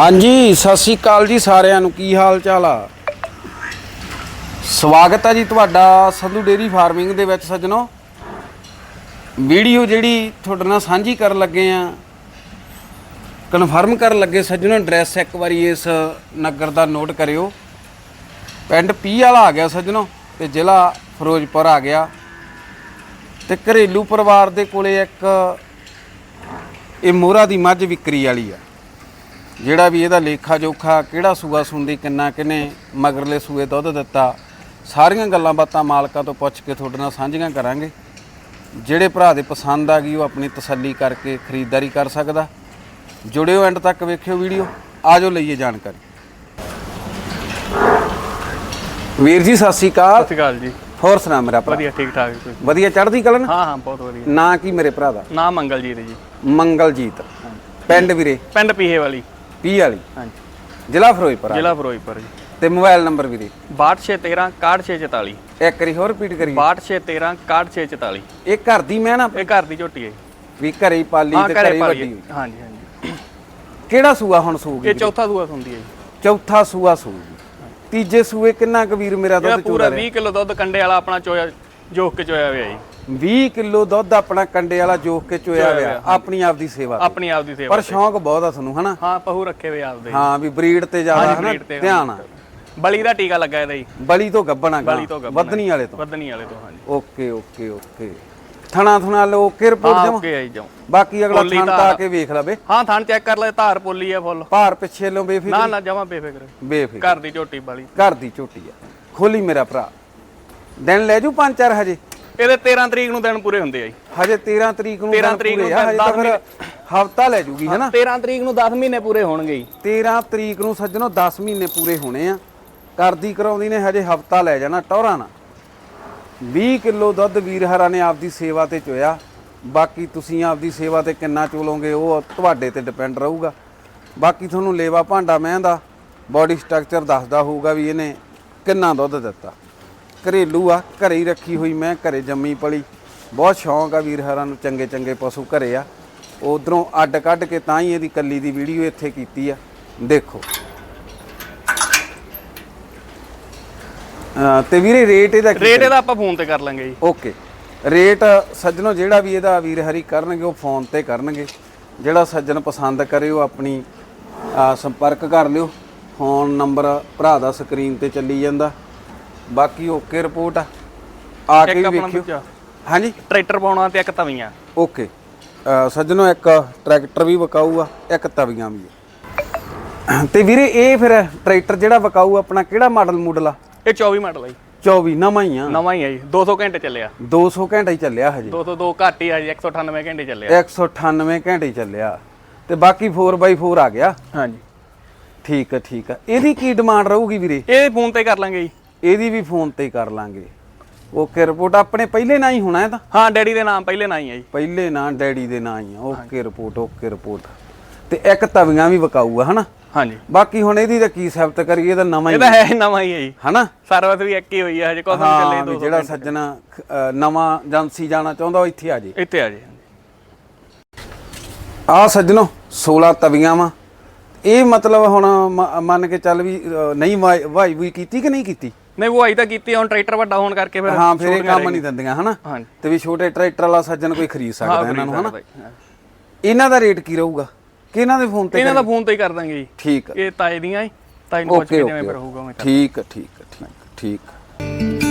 ਹਾਂਜੀ, ਸਤਿ ਸ੍ਰੀ ਅਕਾਲ ਜੀ ਸਾਰਿਆਂ ਨੂੰ। ਕੀ ਹਾਲ ਚਾਲ ਆ? ਸਵਾਗਤ ਹੈ ਜੀ ਤੁਹਾਡਾ ਸੰਧੂ ਡੇਰੀ ਫਾਰਮਿੰਗ ਦੇ ਵਿੱਚ ਸੱਜਣੋ। ਵੀਡੀਓ ਜਿਹੜੀ ਤੁਹਾਡੇ ਨਾਲ ਸਾਂਝੀ ਕਰਨ ਲੱਗੇ ਆ ਕਨਫਰਮ ਕਰਨ ਲੱਗੇ। ਸੱਜਣੋ ਐਡਰੈਸ ਇੱਕ ਵਾਰੀ ਇਸ ਨਗਰ ਦਾ ਨੋਟ ਕਰਿਓ। ਪਿੰਡ ਪੀ ਵਾਲਾ ਆ ਗਿਆ ਸੱਜਣੋ ਤੇ ਜ਼ਿਲ੍ਹਾ ਫਿਰੋਜ਼ਪੁਰ ਆ ਗਿਆ। ਤੇ ਘਰੇਲੂ ਪਰਿਵਾਰ ਦੇ ਕੋਲੇ ਇੱਕ ਇਹ ਮੋਹਰਾ ਦੀ ਮੱਝ ਵਿਕਰੀ ਵਾਲੀ ਆ। ਜਿਹੜਾ ਵੀ ਇਹਦਾ ਲੇਖਾ ਜੋਖਾ ਕਿਹੜਾ ਸੂਆ ਸੁੰਦੀ ਕਿੰਨਾ ਕਿਨੇ ਮਗਰਲੇ ਸੂਏ ਦੁੱਧ ਦਿੱਤਾ ਸਾਰੀਆਂ ਗੱਲਾਂ ਬਾਤਾਂ ਮਾਲਕਾਂ ਤੋਂ ਪੁੱਛ ਕੇ ਤੁਹਾਡੇ ਨਾਲ ਸਾਂਝੀਆਂ ਕਰਾਂਗੇ। ਜਿਹੜੇ ਭਰਾ ਦੇ ਪਸੰਦ ਆ ਗਈ ਉਹ ਆਪਣੀ ਤਸੱਲੀ ਕਰਕੇ ਖਰੀਦਦਾਰੀ ਕਰ ਸਕਦਾ। ਜੁੜਿਓ ਐਂਡ ਤੱਕ ਵੇਖਿਓ ਵੀਡੀਓ ਆਜੋ ਲਈਏ ਜਾਣਕਾਰੀ। ਵੀਰ ਜੀ ਸਤਿ ਸ੍ਰੀ ਅਕਾਲ। ਸਤਿ ਸ਼੍ਰੀ ਅਕਾਲ ਜੀ। ਹੋਰ ਸੁਣਾ ਮੇਰਾ ਭਰਾ। ਵਧੀਆ ਠੀਕ ਠਾਕ ਜੀ। ਵਧੀਆ ਚੜ੍ਹਦੀ ਕਲਨ ਹਾਂ ਹਾਂ ਬਹੁਤ ਵਧੀਆ। ਨਾਂ ਕੀ ਮੇਰੇ ਭਰਾ ਦਾ? ਨਾਮ ਮੰਗਲਜੀਤ ਜੀ। ਮੰਗਲਜੀਤ। ਪਿੰਡ ਵੀਰੇ? ਪਿੰਡ ਪੀਹੇ ਵਾਲੀ। ਪੀ ਵਾਲੀ। ਹਾਂਜੀ। ਜ਼ਿਲ੍ਹਾ ਫਿਰੋਜ਼ਪੁਰ ਆ। ਜ਼ਿਲ੍ਹਾ ਫਿਰੋਜ਼ਪੁਰ ਜੀ। ਤੇ ਮੋਬਾਈਲ ਨੰਬਰ ਵੀਰੇ 6213 6144 ਇੱਕ ਵਾਰੀ ਹੋਰ ਰਿਪੀਟ ਕਰੀਏ। 6213 6144 ਇਹ ਘਰ ਦੀ ਮੈਂ ਨਾ ਇਹ ਘਰ ਦੀ ਝੋਟੀ ਹੈ। ਜੀ। ਵੀ ਘਰੇ ਹੀ ਪਾਲੀ ਹਾਂ ਤੇ ਘਰੇ ਘਰੇ ਹੀ ਪਾਲੀ ਵੱਡੀ ਹੈ। ਹਾਂਜੀ ਹਾਂਜੀ। ਕਿਹੜਾ ਸੂਆ ਹੁਣ ਸੂਗੀ ਇਹ ਚੌਥਾ ਸੂਆ ਹੁੰਦੀ ਹੈ ਜੀ। ਚੌਥਾ ਸੂਆ ਸੂਗੀ। ਤੀਜੇ ਸੂਏ ਕਿੰਨਾ ਕਬੀਰ ਮੇਰਾ ਇਹਦਾ ਦੁੱਧ ਪੂਰਾ ਚੋਦਾ 20 ਕਿਲੋ ਦੁੱਧ ਕੰਡੇ ਵਾਲਾ ਆਪਣਾ ਚੋਇਆ ਜੋਕ ਕੇ ਚੋਇਆ ਹੋਇਆ ਜੀ। 20 ਕਿਲੋ ਦੁੱਧ ਆਪਣਾ ਕੰਡੇ ਵਾਲਾ ਜੋਖ ਕੇ ਚੋਇਆ ਹੋਇਆ। ਆਪਣੀ ਆਪ ਦੀ ਸੇਵਾ। ਆਪਣੀ ਆਪ ਦੀ ਸੇਵਾ ਪਰ ਸ਼ੌਂਕ ਬਹੁਤ ਆ ਤੁਹਾਨੂੰ ਹਨਾ? ਹਾਂ ਪਹੂ ਰੱਖੇ ਹੋਏ ਆਪਦੇ। ਹਾਂ ਵੀ ਬਰੀਡ ਤੇ ਜ਼ਿਆਦਾ ਹਨਾ? ਧਿਆਨ ਆ। ਬਲੀ ਦਾ ਟੀਕਾ ਲੱਗਾ ਇਹਦਾ ਜੀ। ਬਲੀ ਤੋਂ ਗੱਬਣਾ ਬਲੀ ਤੋਂ ਵਧਣੀ ਵਾਲੇ ਤੋਂ। ਵਧਣੀ ਵਾਲੇ ਤੋਂ ਹਾਂਜੀ। Okay okay okay. ਥਣਾ ਥਣਾ ਲੋ ਓਕੇ ਰਿਪੋਰਟ ਜਮਾ ਓਕੇ ਆਈ ਜਾਉ ਬਾਕੀ ਅਗਲਾ ਥਣ ਤਾਂ। ਆ ਕੇ ਵੇਖ ਲਵੇ। ਹਾਂ ਥਣ ਚੈੱਕ ਕਰ ਲੈ ਧਾਰ ਪੋਲੀ ਹੈ ਫੁੱਲ। ਭਾਰ ਪਿੱਛੇ ਲੋ ਬੇਫਿਕਰ। ਨਾ ਨਾ ਜਮਾ ਬੇਫਿਕਰ। ਬੇਫਿਕਰ। ਘਰ ਦੀ ਝੋਟੀ ਵਾਲੀ। ਘਰ ਦੀ ਝੋਟੀ ਆ। ਖੋਲੀ ਮੇਰਾ ਭਰਾ। ਦਿਨ ਲੈ ਜੂ ਪੰਜ ਚਾਰ ਹਜੇ। ਇਹਦੇ 13 ਤਰੀਕ ਨੂੰ ਦਿਨ ਪੂਰੇ ਹੁੰਦੇ ਆ ਜੀ। ਹਜੇ 13 ਤਰੀਕ ਨੂੰ 13 ਦਿਨ ਤਰੀਕ ਪੂਰੇ ਨੂੰ ਆ, ਹਜੇ ਤਾਂ ਫਿਰ ਹਫਤਾ ਲੈ ਜੂਗੀ ਹੈਨਾ 13 ਤਰੀਕ ਨੂੰ 10 ਮਹੀਨੇ ਪੂਰੇ ਹੋਣਗੇ ਜੀ। 13 ਤਰੀਕ ਨੂੰ ਸੱਜਣੋ 10 ਮਹੀਨੇ ਪੂਰੇ ਹੋਣੇ ਆ। ਕਰਦੀ ਕਰਾਉਂਦੀ ਨੇ ਹਜੇ ਹਫਤਾ ਲੈ ਜਾਣਾ ਟੌਰਾਂ ਨਾ 20 ਕਿਲੋ ਦੁੱਧ ਵੀਰ ਹਰਾ ਨੇ ਆਪਦੀ ਸੇਵਾ ਤੇ ਚੋਇਆ। ਬਾਕੀ ਤੁਸੀਂ ਆਪਦੀ ਸੇਵਾ ਤੇ ਕਿੰਨਾ ਚੋਲੋਗੇ ਉਹ ਤੁਹਾਡੇ ਤੇ ਡਿਪੈਂਡ ਰਹੂਗਾ। ਬਾਕੀ ਤੁਹਾਨੂੰ ਲੇਵਾ ਭਾਂਡਾ ਮੈਂ ਦਾ ਬਾਡੀ ਸਟਰਕਚਰ ਦੱਸਦਾ ਹੋਊਗਾ ਵੀ ਇਹਨੇ ਕਿੰਨਾ ਦੁੱਧ ਦਿੱਤਾ। ਘਰੇਲੂ ਆ ਘਰੇ ਹੀ ਰੱਖੀ ਹੋਈ ਮੈਂ ਘਰੇ ਜੰਮੀ ਪਲੀ। ਬਹੁਤ ਸ਼ੌਂਕ ਆ ਵੀਰ ਹਰਾਂ ਨੂੰ ਚੰਗੇ ਚੰਗੇ ਪਸ਼ੂ ਘਰੇ ਆ। ਉਧਰੋਂ ਅੱਡ ਕੱਢ ਕੇ ਤਾਂ ਹੀ ਇਹਦੀ ਕੱਲੀ ਦੀ ਵੀਡੀਓ ਇੱਥੇ ਕੀਤੀ ਆ। ਦੇਖੋ। ਤੇ ਵੀਰੇ ਰੇਟ ਇਹਦਾ ਕੀ ਰੇਟ ਇਹਦਾ ਆਪਾਂ ਫੋਨ ਤੇ ਕਰ ਲਾਂਗੇ ਜੀ। ਓਕੇ। ਰੇਟ ਸੱਜਣੋ ਜਿਹੜਾ ਵੀ ਇਹਦਾ ਵੀਰ ਹਰੀ ਕਰਨਗੇ ਉਹ ਫੋਨ ਤੇ ਕਰਨਗੇ। ਜਿਹੜਾ ਸੱਜਣ ਪਸੰਦ ਕਰੇ ਉਹ ਆਪਣੀ ਸੰਪਰਕ ਕਰ ਲਿਓ। ਫੋਨ ਨੰਬਰ ਭਰਾ ਦਾ ਸਕਰੀਨ ਤੇ ਚੱਲੀ ਜਾਂਦਾ। ਬਾਕੀ ਓਕੇ ਰਿਪੋਰਟ ਆ। ਆ ਕੇ ਇੱਕ ਵੀ ਆਪਣਾ ਵੇਖਿਓ। ਦੂਜਾ ਹਾਂਜੀ? ਟਰੈਕਟਰ ਪਾਉਣਾ ਤੇ ਇੱਕ ਤਵੀਆਂ। ਓਕੇ। ਸੱਜਣੋ ਇੱਕ ਟਰੈਕਟਰ ਵੀ ਵਿਕਾਊ ਆ ਇੱਕ ਤਵੀਆਂ ਵੀ ਆ। ਤੇ ਵੀਰੇ ਇਹ ਫਿਰ ਟਰੈਕਟਰ ਜਿਹੜਾ ਵਿਕਾਊ ਆਪਣਾ ਕਿਹੜਾ ਮਾਡਲ ਮੂਡਲ ਆ? ਇਹ 24 ਮਾਡਲ ਆ ਜੀ। 24 ਨਵਾਂ ਹੀ ਆ। ਨਵਾਂ ਹੀ ਆ ਜੀ। 200 ਘੰਟੇ ਚੱਲਿਆ। 200 ਘੰਟਾ ਹੀ ਚੱਲਿਆ ਹਜੇ। 202 ਘੱਟ ਹੀ ਆ ਜੀ 198 ਘੰਟੇ ਚੱਲਿਆ। 198 ਘੰਟੇ ਹੀ ਚੱਲਿਆ। ਤੇ ਬਾਕੀ 4x4 ਆ ਗਿਆ। ਹਾਂਜੀ। ਠੀਕ ਆ ਠੀਕ ਆ। ਇਹਦੀ ਕੀ ਡਿਮਾਂਡ ਰਹੂਗੀ ਵੀਰੇ? ਇਹ ਫੋਨ ਤੇ ਕਰ ਲਾਂਗੇ ਜੀ। ਇਹਦੀ ਵੀ ਫੋਨ ਤੇ ਹੀ ਕਰ ਲਾਂਗੇ। ਓਕੇ ਰਿਪੋਰਟ ਆਪਣੇ ਪਹਿਲੇ ਨਾਂ ਹੀ ਹੋਣਾ ਇਹ ਤਾਂ? ਹਾਂ ਡੈਡੀ ਦੇ ਨਾਮ ਪਹਿਲੇ ਨਾ ਹੀ ਆ ਜੀ। ਪਹਿਲੇ ਨਾਂ ਡੈਡੀ ਦੇ ਨਾਂ ਹੀ ਆ। Okay report okay report. ਤੇ ਇੱਕ ਤਵੀਆਂ ਵੀ ਵਿਕਾਊ ਆ ਹਨਾ? ਹਾਂਜੀ। ਬਾਕੀ ਹੁਣ ਇਹਦੀ ਤਾਂ ਕੀ ਸਿਫਤ ਕਰੀਏ ਇਹ ਤਾਂ ਨਵਾਂ ਇਹ ਹੀ ਤਾਂ ਹੈ ਹੀ ਨਵਾਂ ਹੀ ਆ ਜੀ। ਹਨਾ? ਸਰਵਿਸ ਵੀ ਇੱਕ ਹੀ ਹੋਈ ਆ ਹਜੇ ਕੋਸਮ ਹਾਂ ਚੱਲੇ 200 ਜਿਹੜਾ ਸੱਜਣਾ ਨਵਾਂ ਏਜੰਸੀ ਜਾਣਾ ਚਾਹੁੰਦਾ ਉਹ ਇੱਥੇ ਆ ਜੇ। ਇੱਥੇ ਆ ਜੀ ਆ ਸੱਜਣੋ 16 ਤਵੀਆਂ ਵਾ। ਇਹ ਮਤਲਬ ਹੁਣ ਮੰਨ ਕੇ ਚੱਲ ਵੀ ਨਹੀਂ ਵਾਈ ਵੀ ਕੀਤੀ ਕਿ ਨਹੀਂ ਕੀਤੀ? ਨਹੀਂ ਉਹ ਆਈ ਤਾਂ ਕੀਤੀ ਹੁਣ ਟਰੈਕਟਰ ਵੱਡਾ ਹੋਣ ਕਰਕੇ ਫਿਰ ਹਾਂ ਫਿਰ ਇਹ ਕੰਮ ਨਹੀਂ ਦਿੰਦੀਆਂ ਹਨਾ? ਤੇ ਵੀ ਛੋਟੇ ਟਰੈਕਟਰ ਵਾਲਾ ਸੱਜਣ ਕੋਈ ਖਰੀਦ ਸਕਦਾ ਇਹਨਾਂ ਨੂੰ ਹਨਾ। ਇਹਨਾਂ ਦਾ ਰੇਟ ਕੀ ਰਹੂਗਾ? ਕਿ ਇਹਨਾਂ ਦੇ ਫੋਨ ਤੇ ਇਹਨਾਂ ਦਾ ਫੋਨ ਤੇ ਹੀ ਕਰ ਦਾਂਗੇ ਜੀ। ਠੀਕ ਇਹ ਤਾਏ ਦੀਆਂ ਹੀ ਤਾਈ ਨੂੰ ਪੁੱਛ ਕੇ ਜਿਵੇਂ ਫਿਰ ਹੋਊਗਾ ਮੈਂ ਠੀਕ ਠੀਕ ਠੀਕ ਠੀਕ।